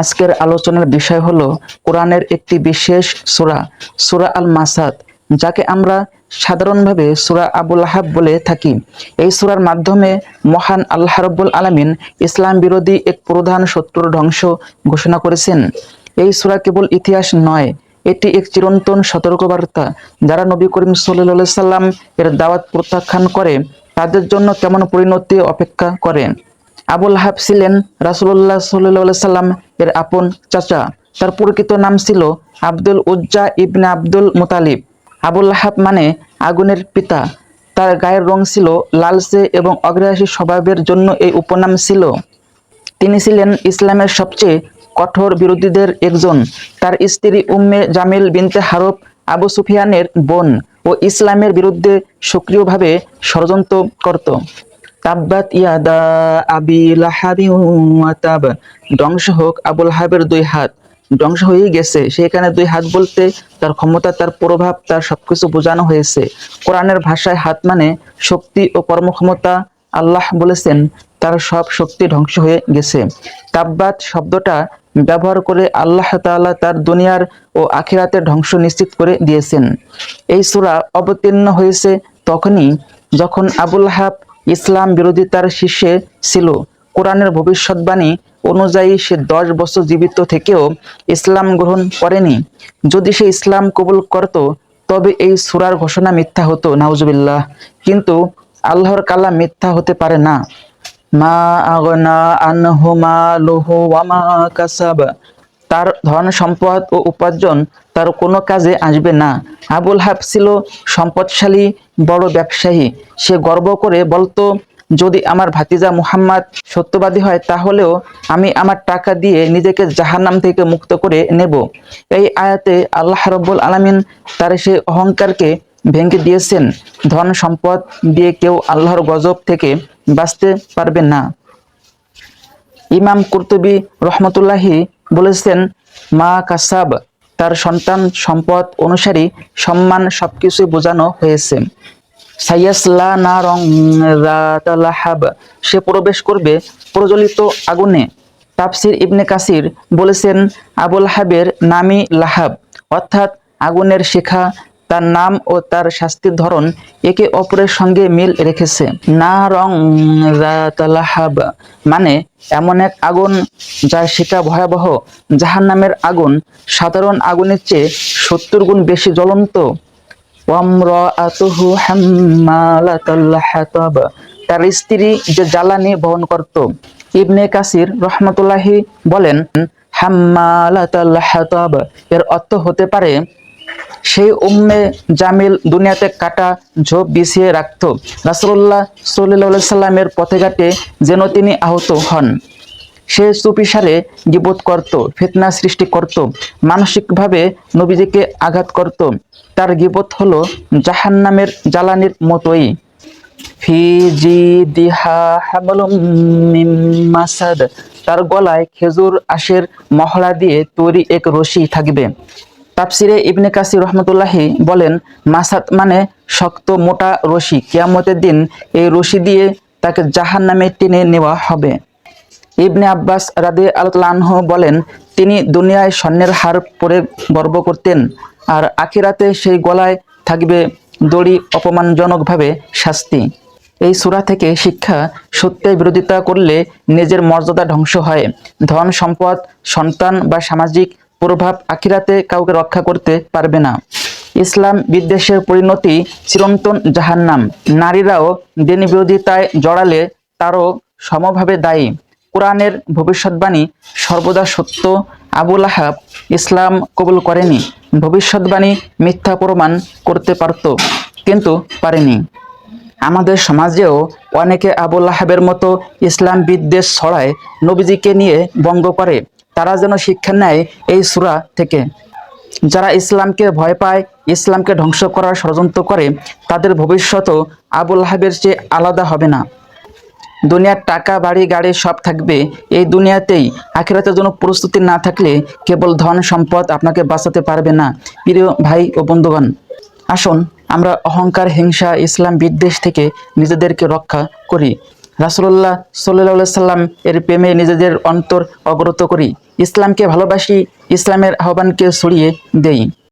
আজকের আলোচনার বিষয় হলো কোরআনের একটি বিশেষ সূরা, সুরা আল মাসাদ যাকে আমরা সাধারণভাবে সুরা আবুল আহাব বলে থাকি। এই সুরার মাধ্যমে মহান আল্লাহ রব্বুল আলামিন ইসলাম বিরোধী এক প্রধান শত্রুর ধ্বংস ঘোষণা করেছেন। এই সুরা কেবল ইতিহাস নয়, এটি এক চিরন্তন সতর্কবার্তা যারা নবী করিম সাল্লাম এর দাওয়াত প্রত্যাখ্যান করে, তাদের জন্য কেমন পরিণতি অপেক্ষা করে। আবুল হাব ছিলেন রাসুল্লাহ সাল্লাহ সাল্লাম এর আপন চাচা। তার প্রকৃত নাম ছিল Abdul Uzza ibn Abdul Muttalib. Abu hub মানে আগুনের পিতা। তার গায়ের রং ছিল লালচে এবং অগ্রাসী স্বভাবের জন্য এই উপনাম ছিল। তিনি ছিলেন ইসলামের সবচেয়ে কঠোর বিরোধীদের একজন। তার স্ত্রী উম্মে জামিল বিনতে হারব আবু সুফিয়ানের বোন ও ইসলামের বিরুদ্ধে সক্রিয়ভাবে ষড়যন্ত্র করত। তাব্বাত ইয়াদা আবি লাহাবি ওয়া তাব। ধ্বংস হোক আবুল হাবের দুই হাত। ধ্বংস হয়ে গেছে। সেখানে দুই হাত বলতে তার ক্ষমতা, তার প্রভাব, তার সবকিছু বোঝানো হয়েছে। কোরআনের ভাষায় হাত মানে শক্তি ও কর্মক্ষমতা। আল্লাহ বলেছেন, তার সব শক্তি ধ্বংস হয়ে গেছে। তাব্বাত শব্দটা ব্যবহার করে আল্লাহ তাআলা তার দুনিয়ার ও আখিরাতের ধ্বংস নিশ্চিত করে দিয়েছেন। এই সূরা অবতীর্ণ হয়েছে তখনই যখন আবুল হাব ইসলাম বিরোধিতার শীর্ষে ছিল। কোরআনের ভবিষ্যৎবাণী অনুযায়ী সে দশ বছর জীবিত থেকেও ইসলাম গ্রহণ করেনি। যদি সে ইসলাম কবুল করত, তবে এই সুরার ঘোষণা মিথ্যা হতো, নাউজুবিল্লাহ। কিন্তু আল্লাহর কালাম মিথ্যা হতে পারে না। মা আগনা আনহু মালুহু ওয়া মা কাসাব। তার ধন সম্পদ ও উপার্জন তার কোনো কাজে আসবে না। আবুল হাব ছিল সম্পদশালী, বড় ব্যবসায়ী। সে গর্ব করে বলতো, যদি আমার ভাতিজা মুহাম্মদ সত্যবাদী হয়, তাহলেও আমি আমার টাকা দিয়ে নিজেকে জাহান্নাম থেকে মুক্ত করে নেব। এই আয়াতে আল্লাহ রব্বুল আলামিন তার সে অহংকারকে ভেঙে দিয়েছেন। ধন সম্পদ দিয়ে কেউ আল্লাহর গজব থেকে বাঁচতে পারবে না। ইমাম কুরতুবি রহমতুল্লাহি বলেছেন, মা কাসাব তার সন্তান সম্পদ অনুসারী সম্মান সবকিছু বোঝানো হয়েছে। না সে প্রবেশ করবে প্রজ্বলিত আগুনে। তাফসির ইবনে কাসির বলেছেন, আবুল হাবের নামি লাহাব, অর্থাৎ আগুনের শিখা তার নাম ও তার শাস্তির ধরন একে অপরের সঙ্গে মিল রেখেছে। না রং মানে এমন এক আগুন যার শিখা ভয়াবহ। জাহান্নামের আগুন সাধারণ আগুনের চেয়ে সত্তর গুণ বেশি জ্বলন্ত। তার স্ত্রী যে জ্বালানি বহন করত। ইবনে কাসির রহমতুল্লাহি বলেন হাম্মালাতাল এর অর্থ হতে পারে সেই উম্মে জামিল দুনিয়াতে কাটা ঝোপ বিছিয়ে রাখত। রাসূলুল্লাহ সাল্লাল্লাহু সাল্লামের পথে ঘাটে যেন তিনি আহত হন। সে চুপিসারে গিবোধ করত, ফিতনা সৃষ্টি করত, মানসিকভাবে নবীজিকে আঘাত করত। তার গিবত হলো জাহান্নামের জ্বালানির মতোই। তার গলায় খেজুর, আশের মহড়া দিয়ে তৈরি এক রশি থাকবে। তাফসিরে ইবনে কাসির রহমতুল্লাহি বলেন মাসাত মানে শক্ত মোটা রশি। কিয়ামতের দিন এই রশি দিয়ে তাকে জাহান নামে টেনে নেওয়া হবে। ইবনে আব্বাস রাদে আলতালাহ বলেন, তিনি দুনিয়ায় স্বর্ণের হার পরে গর্ব করতেন আর আখিরাতে সেই গলায় থাকবে দড়ি অপমানজনকভাবে শাস্তি। এই সূরা থেকে শিক্ষা, সত্যের বিরোধিতা করলে নিজের মর্যাদা ধ্বংস হয়। ধন সম্পদ, সন্তান বা সামাজিক প্রভাব আখিরাতে কাউকে রক্ষা করতে পারবে না। ইসলাম বিদ্বেষের পরিণতি চিরন্তন জাহান্নাম। নারীরাও দিন বিরোধিতায় জড়ালে তারও সমভাবে দায়ী। কোরআনের ভবিষ্যৎবাণী সর্বদা সত্য। আবুল আহাব ইসলাম কবুল করেনি। ভবিষ্যৎবাণী মিথ্যা প্রমাণ করতে পারত, কিন্তু পারেনি। আমাদের সমাজেও অনেকে আবুল আহাবের মতো ইসলাম বিদ্বেষ ছড়ায় নবীজিকে নিয়ে বঙ্গ করে। তারা যেন শিক্ষা নেয় এই সূরা থেকে। যারা ইসলামকে ভয় পায়, ইসলামকে ধ্বংস করার ষড়যন্ত্র করে, তাদের ভবিষ্যতও আবুল আহাবের চেয়ে আলাদা হবে না। দুনিয়ার টাকা, বাড়ি, গাড়ি সব থাকবে। এই দুনিয়াতেই আখিরাতের জন্য প্রস্তুতি না থাকলে কেবল ধন সম্পদ আপনাকে বাঁচাতে পারবে না। প্রিয় ভাই ও বন্ধুগণ, আসুন আমরা অহংকার, হিংসা, ইসলাম বিদ্বেষ থেকে নিজেদেরকে রক্ষা করি। রাসুল্লাহ সাল্লাহ সাল্লাম এর প্রেমে নিজেদের অন্তর অগ্রত করি। ইসলামকে ভালোবাসি, ইসলামের আহ্বানকে সরিয়ে দেই।